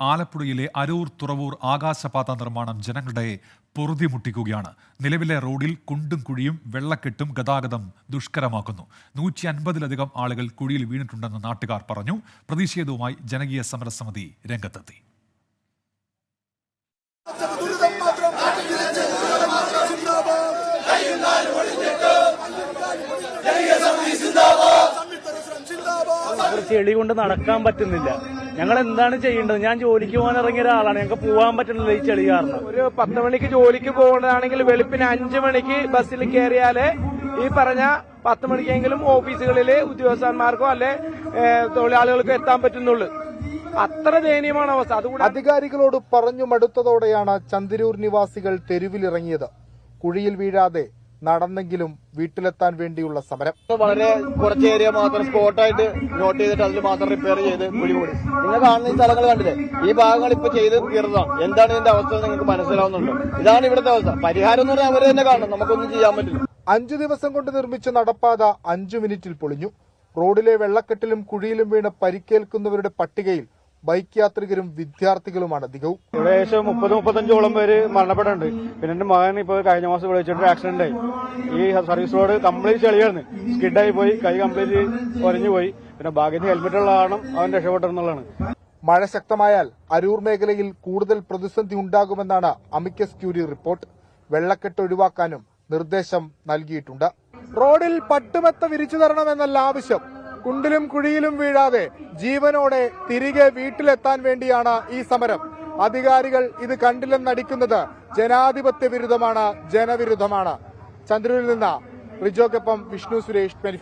ആലപ്പുഴയിലെ അരൂർ തുറവൂർ ആകാശപാത നിർമ്മാണം ജനങ്ങളുടെ പൊറുതിമുട്ടിക്കുകയാണ് നിലവിലെ റോഡിൽ കുണ്ടും കുഴിയും വെള്ളക്കെട്ടും ഗതാഗതം ദുഷ്കരമാക്കുന്നു. നൂറ്റി അൻപതിലധികം ആളുകൾ കുഴിയിൽ വീണിട്ടുണ്ടെന്ന് നാട്ടുകാർ പറഞ്ഞു. പ്രതിഷേധവുമായി ജനകീയ സമരസമിതി രംഗത്തെത്തി. ദുരിതം മാത്രം ദുരിതം മാത്രം സിന്ദാബാദ് സംയുക്ത രസ്രം സിന്ദാബാദ് ഒരു ചെളി കൊണ്ട് നടക്കാൻ പറ്റുന്നില്ല. ഞങ്ങൾ എന്താണ് ചെയ്യേണ്ടത്? ഞാൻ ജോലിക്ക് പോകാൻ ഇറങ്ങിയ ഒരാളാണ്. ഞങ്ങൾക്ക് പോകാൻ പറ്റുന്നില്ല ഈ ചെളി കാരണം. ഒരു പത്ത് മണിക്ക് ജോലിക്ക് പോകുന്നതാണെങ്കിൽ വെളുപ്പിന് അഞ്ചു മണിക്ക് ബസ്സിൽ കയറിയാലേ ഈ പറഞ്ഞ പത്ത് മണിക്കെങ്കിലും ഓഫീസുകളിൽ ഉദ്യോഗസ്ഥന്മാർക്കോ അല്ലെ തൊഴിലാളികൾക്കോ എത്താൻ പറ്റുന്നുള്ളൂ. അത്ര ദയനീയമാണ് അവസ്ഥ. അതുകൂടെ അധികാരികളോട് പറഞ്ഞു മടുത്തതോടെയാണ് ചന്ദിരൂർ നിവാസികൾ തെരുവിലിറങ്ങിയത്. കുഴിയിൽ വീഴാതെ നടന്നെങ്കിലും വീട്ടിലെത്താൻ വേണ്ടിയുള്ള സമരം. വളരെ കുറച്ച് ഏരിയ മാത്രം സ്പോട്ടായിട്ട് നോട്ട് ചെയ്തിട്ട് അതിൽ മാത്രം റിപ്പയർ ചെയ്ത് കുഴി മൂടി. നിങ്ങൾ കാണുന്ന ഈ സ്ഥലങ്ങൾ കണ്ടില്ലേ? ഈ ഭാഗങ്ങൾ ഇപ്പൊ ചെയ്ത് തീർന്നതാണ്. എന്താണ് ഇതിന്റെ അവസ്ഥ നിങ്ങൾക്ക് മനസ്സിലാവുന്നുണ്ടോ. ഇതാണ് ഇവിടുത്തെ അവസ്ഥ. പരിഹാരം എന്ന് പറഞ്ഞാൽ അവർ തന്നെ കാണണം. നമുക്കൊന്നും ചെയ്യാൻ പറ്റില്ല. അഞ്ചു ദിവസം കൊണ്ട് നിർമ്മിച്ച നടപ്പാത അഞ്ചു മിനിറ്റിൽ പൊളിഞ്ഞു. റോഡിലെ വെള്ളക്കെട്ടിലും കുഴിയിലും വീണ് പരിക്കേൽക്കുന്നവരുടെ പട്ടികയിൽ ബൈക്ക് യാത്രികരും വിദ്യാർത്ഥികളുമാണ് അധികവും. ഏകദേശം മുപ്പത് മുപ്പത്തഞ്ചോളം പേര് മരണപ്പെടുന്നുണ്ട് പിന്നെ എന്റെ മകൻ ഇപ്പൊ കഴിഞ്ഞ മാസം വിളിച്ചിട്ട് ആക്സിഡന്റ് ആയി. ഈ സർവീസ് റോഡ് കംപ്ലീറ്റ് ചെളിയായിരുന്നു സ്കിഡായി പോയി കൈ കംപ്ലീറ്റ് ഒരഞ്ഞു പോയി. പിന്നെ ഭാഗ്യത്തിന് ഹെൽമെറ്റ് ഉള്ള കാരണം അവൻ രക്ഷപ്പെട്ടെന്നുള്ളതാണ്. മഴ ശക്തമായാൽ അരൂർ മേഖലയിൽ കൂടുതൽ പ്രതിസന്ധി ഉണ്ടാകുമെന്നാണ് അമിക്കസ് ക്യൂരി റിപ്പോർട്ട്. വെള്ളക്കെട്ട് ഒഴിവാക്കാനും നിർദ്ദേശം നൽകിയിട്ടുണ്ട്. റോഡിൽ പട്ടുമെത്ത വിരിച്ചു തരണമെന്നല്ല ആവശ്യം. കുണ്ടിലും കുഴിയിലും വീഴാതെ ജീവനോടെ തിരികെ വീട്ടിലെത്താൻ വേണ്ടിയാണ് ഈ സമരം. അധികാരികൾ ഇത് കണ്ടില്ലെന്നടിക്കുന്നത് ജനാധിപത്യ വിരുദ്ധമാണ് ജനവിരുദ്ധമാണ്. ചന്ദ്രൂരിൽ നിന്ന് റിജോക്കൊപ്പം വിഷ്ണു സുരേഷ് ട്വന്റി